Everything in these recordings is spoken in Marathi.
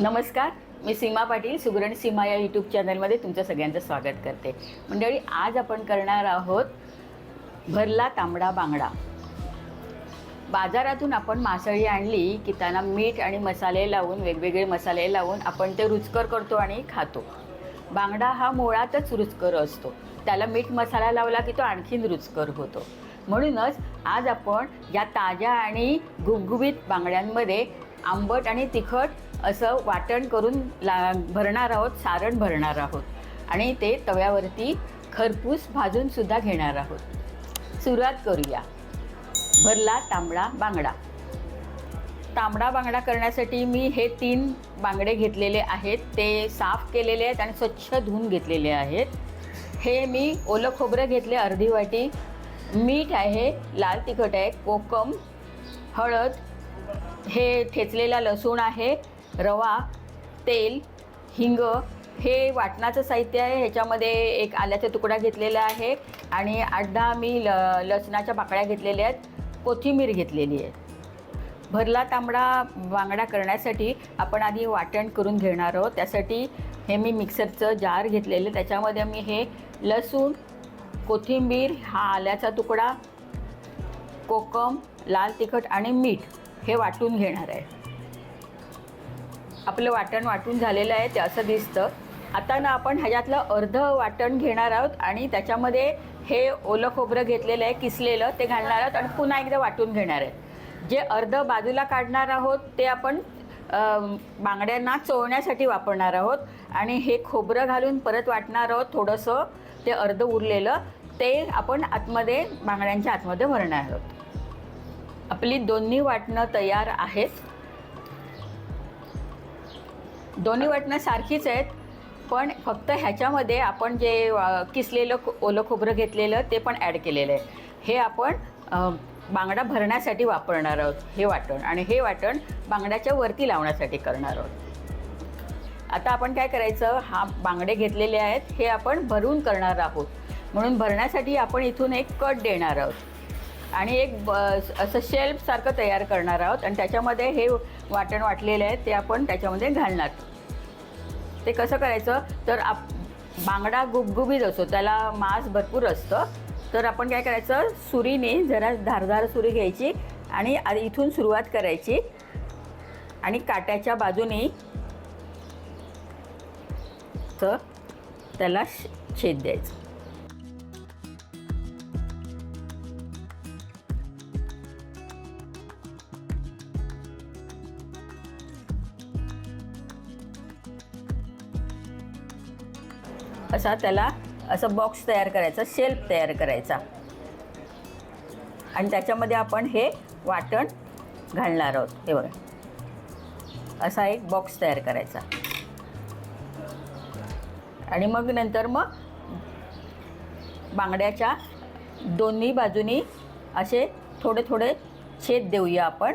नमस्कार मी सीमा पाटील सुगरण सीमा या यूट्यूब चॅनलमध्ये तुमचं सगळ्यांचं स्वागत करते. मंडळी आज आपण करणार आहोत भरला तांबडा बांगडा. बाजारातून आपण मासळी आणली की त्यांना मीठ आणि मसाले लावून वेगवेगळे मसाले लावून आपण ते रुचकर करतो आणि खातो. बांगडा हा मुळातच रुचकर असतो. त्याला मीठ मसाला लावला की तो आणखीन रुचकर होतो. म्हणूनच आज आपण या ताज्या आणि गुबगुबीत बांगड्यांमध्ये आंबट आणि तिखट असं वाटण करून ला भरणार आहोत सारण भरणार आहोत. आणि ते तव्यावरती खरपूस भाजूनसुद्धा घेणार आहोत. सुरुवात करूया. भरला तांबडा बांगडा. तांबडा बांगडा करण्यासाठी मी हे तीन बांगडे घेतलेले आहेत. ते साफ केलेले आहेत आणि स्वच्छ धुवून घेतलेले आहेत. हे मी ओलं खोबरं घेतले अर्धी वाटी. मीठ आहे लाल तिखट आहे कोकम हळद हे ठेचलेला लसूण आहे. रवा तेल हिंग हे वाटणाचं साहित्य आहे. ह्याच्यामध्ये एक आल्याचा तुकडा घेतलेला आहे आणि आठ दहा मी ल लसणाच्या बाकड्या घेतलेल्या आहेत. कोथिंबीर घेतलेली आहे. भरला तांबडा बांगडा करण्यासाठी आपण आधी वाटण करून घेणार आहोत. त्यासाठी हे मी मिक्सरचं जार घेतलेलं त्याच्यामध्ये मी हे लसूण कोथिंबीर हा आल्याचा तुकडा कोकम लाल तिखट आणि मीठ हे वाटून घेणार आहे. आपलं वाटण वाटून झालेलं आहे ते असं दिसतं. आता ना आपण ह्याच्यातलं अर्ध वाटण घेणार आहोत आणि त्याच्यामध्ये हे ओलं खोबरं घेतलेलं आहे किसलेलं ते घालणार आहोत आणि पुन्हा एकदा वाटून घेणार आहे. जे अर्ध बाजूला काढणार आहोत ते आपण बांगड्यांना चोळण्यासाठी वापरणार आहोत. आणि हे खोबरं घालून परत वाटणार आहोत थोडंसं ते अर्ध उरलेलं ते आपण आतमध्ये बांगड्यांच्या आतमध्ये भरणार आहोत. आपली दोन्ही वाटणं तयार आहेत. दोन्ही वाटणं सारखीच आहेत पण फक्त ह्याच्यामध्ये आपण जे किसलेलं ओलं खोबरं घेतलेलं ते पण ॲड केलेलं आहे. हे आपण बांगडा भरण्यासाठी वापरणार आहोत हे वाटण. आणि हे वाटण बांगड्याच्या वरती लावण्यासाठी करणार आहोत. आता आपण काय करायचं हा बांगडे घेतलेले आहेत हे आपण भरून करणार आहोत. म्हणून भरण्यासाठी आपण इथून एक कट देणार आहोत. आणि एक ब असं शेल्फसारखं तयार करणार आहोत. आणि त्याच्यामध्ये हे वाटण वाटलेलं आहे ते आपण त्याच्यामध्ये घालणार. ते कसं करायचं? तर आप बांगडा गुबगुबीत असतो त्याला मांस भरपूर असतं. तर आपण काय करायचं? सुरीने जरा धारधार सुरी घ्यायची आणि इथून सुरुवात करायची. आणि काट्याच्या बाजूने तर त्याला छेद द्यायचं. असा त्याला असं बॉक्स तयार करायचा शेल्फ तयार करायचा. आणि त्याच्यामध्ये आपण हे वाटण घालणार आहोत. हे बघा. असा एक बॉक्स तयार करायचा. आणि मग नंतर मग बांगड्याच्या दोन्ही बाजूनी असे थोडे थोडे छेद देऊया आपण.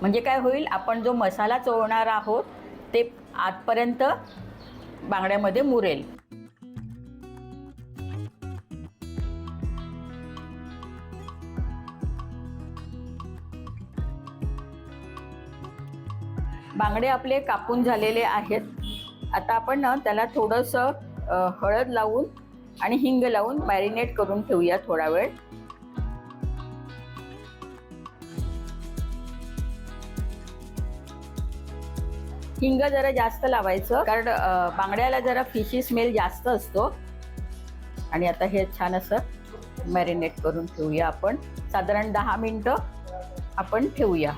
म्हणजे काय होईल? आपण जो मसाला चोळणार आहोत ते आतपर्यंत बांगड्यामध्ये मुरेल. बांगडे आपले कापून झालेले आहेत. आता आपण ना त्याला थोडंसं हळद लावून आणि हिंग लावून मॅरिनेट करून ठेवूया थोडा वेळ. हिंग जरा जास्त लावायचं. कारण बांगड्याला जरा फिशी स्मेल जास्त असतो. आणि आता हे छान असं मॅरिनेट करून ठेवूया आपण. साधारण दहा मिनटं आपण ठेवूया.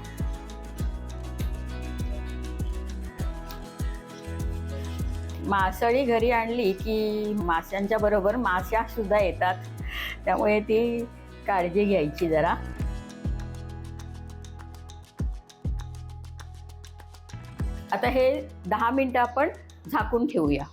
मासळी घरी आणली की माशांच्या बरोबर माश्या सुद्धा येतात. त्यामुळे ती काळजी घ्यायची जरा. आता हे दहा मिनटं आपण झाकून ठेवूया.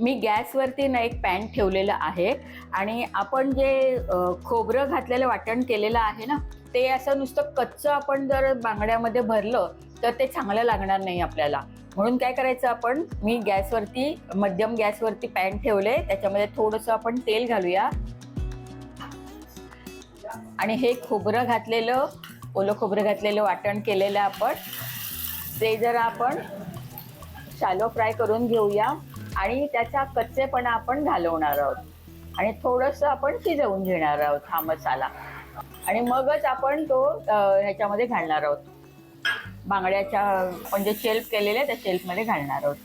मी गॅसवरती ना एक पॅन ठेवलेलं आहे आणि आपण जे खोबरं घातलेलं वाटण केलेलं आहे ना ते असं नुसतं कच्चं आपण जर बांगड्यामध्ये भरलं तर ते चांगलं लागणार नाही आपल्याला. म्हणून काय करायचं आपण मी गॅसवरती मध्यम गॅसवरती पॅन ठेवले त्याच्यामध्ये थोडंसं आपण तेल घालूया. आणि हे खोबरं घातलेलं ओलं खोबरं घातलेलं वाटण केलेलं आपण ते जरा आपण शालो फ्राय करून घेऊया आणि त्याचा कच्चेपणा आपण घालवणार आहोत. आणि थोडंसं आपण शिजवून घेणार आहोत हा मसाला. आणि मगच आपण तो ह्याच्यामध्ये घालणार आहोत. बांगड्याच्या म्हणजे शेल्फ केलेले त्या शेल्फमध्ये घालणार आहोत.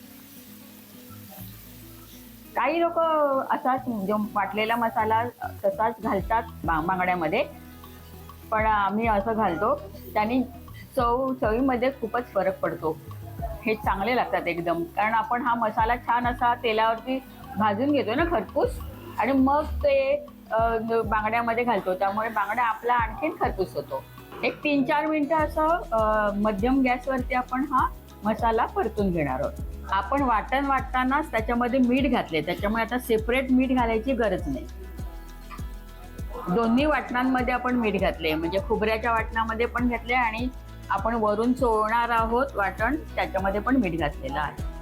काही लोक असाच म्हणजे वाटलेला मसाला तसाच घालतात बांगड्यामध्ये. पण आम्ही असं घालतो त्यांनी चव चवीमध्ये खूपच फरक पडतो. हे चांगले लागतात एकदम. कारण आपण हा मसाला छान असा तेलावरती भाजून घेतो ना खरपूस? आणि मग ते बांगड्यामध्ये घालतो. त्यामुळे बांगडा आपला आणखीन खरपूस होतो. एक तीन चार मिनटं असं मध्यम गॅसवरती आपण हा मसाला परतून घेणार आहोत. आपण वाटण वाटतानाच त्याच्यामध्ये मीठ घातले त्याच्यामुळे आता सेपरेट मीठ घालायची गरज नाही. दोन्ही वाटणांमध्ये आपण मीठ घातले म्हणजे खोबऱ्याच्या वाटणामध्ये पण घातले आणि आपण वरून चोळणार आहोत वाटण त्याच्यामध्ये पण मीठ घातलेलं आहे.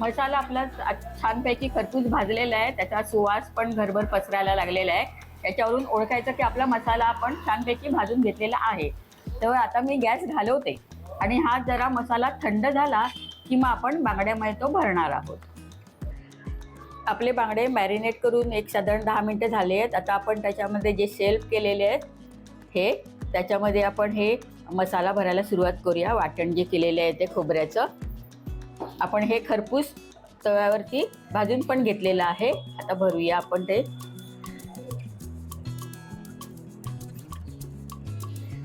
मसाला आपला छानपैकी खरपूस भाजलेला आहे त्याचा सुवास पण घरभर पसरायला लागलेला आहे. त्याच्यावरून ओळखायचं की आपला मसाला आपण छानपैकी भाजून घेतलेला आहे. तर आता मी गॅस घालवते आणि हा जरा मसाला थंड झाला की मग आपण बांगड्यामध्ये तो भरणार आहोत. आपले बांगडे मॅरिनेट करून एक साधारण दहा मिनटं झाले आहेत आता आपण त्याच्यामध्ये जे शेल्फ केलेले आहेत हे त्याच्यामध्ये आपण हे मसाला भरायला सुरुवात करूया. वाटण जे केलेले आहे ते खोबऱ्याचं. आपण हे खरपूस तव्यावरती भाजून पण घेतलेलं आहे. आता भरूया आपण ते.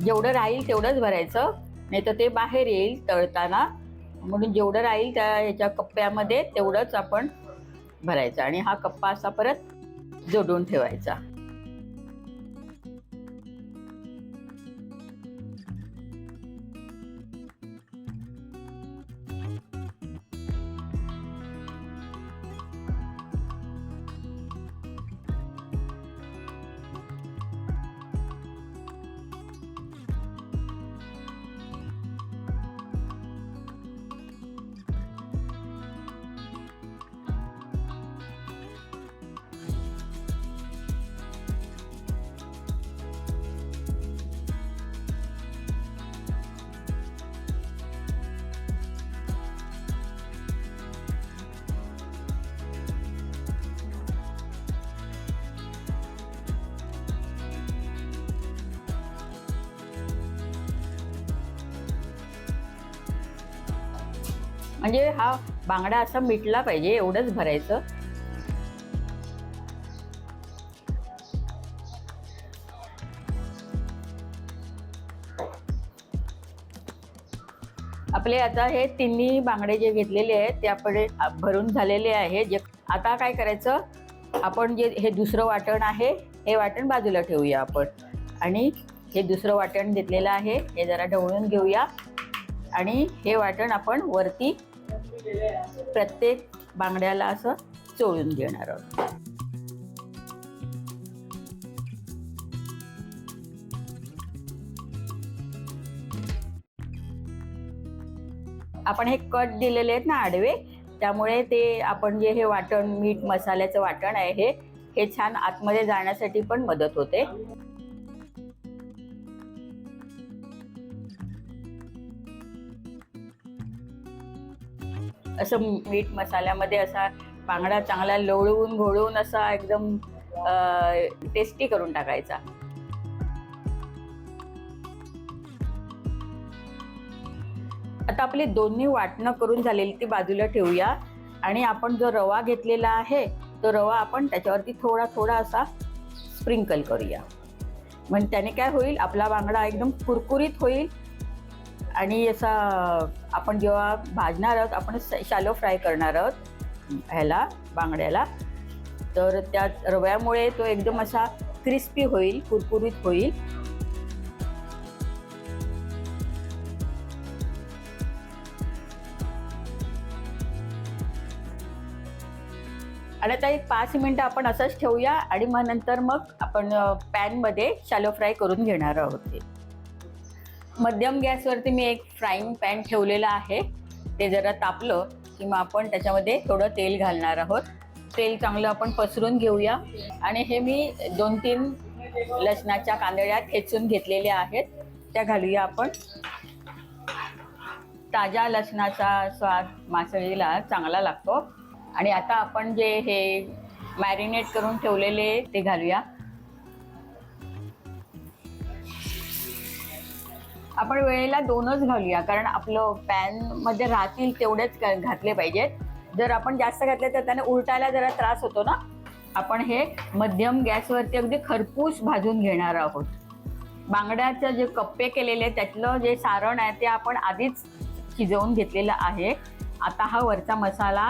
जेवढं राहील तेवढंच भरायचं. नाही तर ते बाहेर येईल तळताना. म्हणून जेवढं राहील त्या ह्याच्या कप्प्यामध्ये तेवढंच आपण भरायचा आणि हा कप्पा असा परत जोडून ठेवायचा. म्हणजे हा बांगडा असा मिटला पाहिजे एवढंच भरायचं. आपले आता हे तिन्ही बांगडे जे घेतलेले आहेत ते आपण भरून झालेले आहे. जे आता काय करायचं? आपण जे हे दुसरं वाटण आहे हे वाटण बाजूला ठेवूया आपण. आणि हे दुसरं वाटण घेतलेलं आहे हे जरा ढवळून घेऊया. आणि हे वाटण आपण वरती प्रत्येक बांगड्याला असं चोळून घेणार आहोत. आपण हे कट दिलेले आहेत ना आडवे त्यामुळे ते आपण जे हे वाटण मीठ मसाल्याचं वाटण आहे हे हे छान आतमध्ये जाण्यासाठी पण मदत होते. असं मीठ मसाल्यामध्ये असा बांगडा चांगला लोळवून घोळवून असा एकदम टेस्टी करून टाकायचा. आता आपली दोन्ही वाटणं करून झालेली ती बाजूला ठेवूया. आणि आपण जो रवा घेतलेला आहे तो रवा आपण त्याच्यावरती थोडा थोडा असा स्प्रिंकल करूया. म्हणजे त्याने काय होईल आपला बांगडा एकदम कुरकुरीत होईल. आणि असा आपण जेव्हा भाजणार आहोत आपण शालो फ्राय करणार आहोत ह्याला बांगड्याला. तर त्या रव्यामुळे तो एकदम असा क्रिस्पी होईल कुरकुरीत होईल. आणि आता एक पाच मिनटं आपण असंच ठेवूया आणि मग नंतर मग आपण पॅनमध्ये शालो फ्राय करून घेणार आहोत ते. मध्यम गॅसवरती मी एक फ्राईंग पॅन ठेवलेलं आहे. ते जरा तापलं की मग आपण त्याच्यामध्ये थोडं तेल घालणार आहोत. तेल चांगलं आपण पसरून घेऊया. आणि हे मी दोन तीन लसणाच्या कांदळ्या ठेचून घेतलेल्या आहेत. त्या घालूया आपण. ताज्या लसणाचा स्वाद मासळीला चांगला लागतो. आणि आता आपण जे हे मॅरिनेट करून ठेवलेले ते घालूया. आपण वेळेला दोनच घालूया कारण आपलं पॅनमध्ये राहतील तेवढेच घातले पाहिजेत. जर आपण जास्त घातले तर त्याने उलटायला जरा त्रास होतो ना? आपण हे मध्यम गॅसवरती अगदी खरपूस भाजून घेणार आहोत. बांगड्याचं जे कप्पे केलेले त्यातलं जे सारण आहे ते आपण आधीच शिजवून घेतलेलं आहे. आता हा वरचा मसाला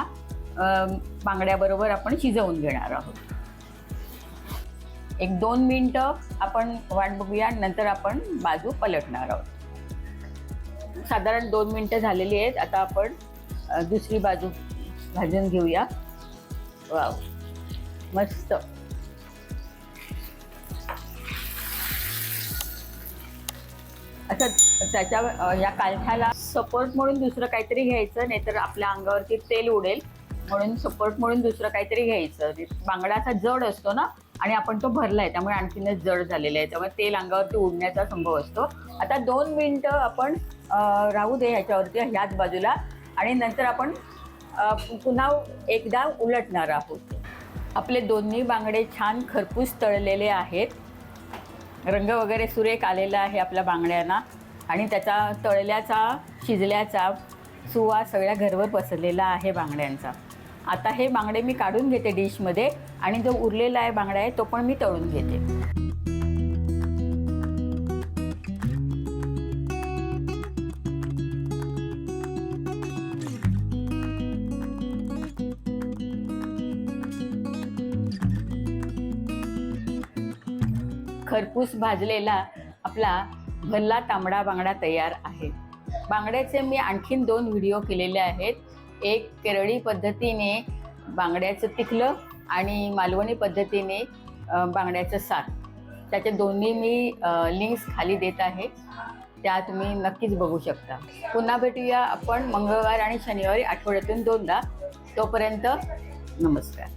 बांगड्याबरोबर आपण शिजवून घेणार आहोत. एक दोन मिनटं आपण वाट बघूया नंतर आपण बाजू पलटणार आहोत. साधारण दोन मिनटं झालेली आहेत. आता आपण दुसरी बाजू भाजून घेऊया. वाव. मस्त. असं त्याच्या या कालथ्याला सपोर्ट म्हणून दुसरं काहीतरी घ्यायचं नाहीतर आपल्या अंगावरती तेल उडेल म्हणून सपोर्ट म्हणून दुसरं काहीतरी घ्यायचं. म्हणजे बांगडा असा जड असतो ना आणि आपण तो भरला आहे त्यामुळे आणखीनच जड झालेला आहे. त्यामुळे तेल अंगावरती उडण्याचा संभव असतो. आता दोन मिनटं आपण राहू दे ह्याच्यावरती ह्याच बाजूला. आणि नंतर आपण पुन्हा एकदा उलटणार आहोत. आपले दोन्ही बांगडे छान खरपूस तळलेले आहेत. रंग वगैरे सुरेख आलेला आहे आपल्या बांगड्यांना. आणि त्याचा तळल्याचा शिजल्याचा सुवा सगळ्या घरवर पसरलेला आहे बांगड्यांचा. आता हे बांगडे मी काढून घेते डिशमध्ये आणि जो उरलेला आहे बांगडा आहे तो पण मी तळून घेते. खरपूस भाजलेला आपला भल्ला तांबडा बांगडा तयार आहे. बांगड्याचे मी आणखीन दोन व्हिडिओ केलेले आहेत. एक केरळी पद्धतीने बांगड्याचं तिखलं आणि मालवणी पद्धतीने बांगड्याचं साथ त्याचे दोन्ही मी लिंक्स खाली देत आहे. त्या तुम्ही नक्कीच बघू शकता. पुन्हा भेटूया आपण मंगळवार आणि शनिवारी आठवड्यातून दोनदा. तोपर्यंत नमस्कार.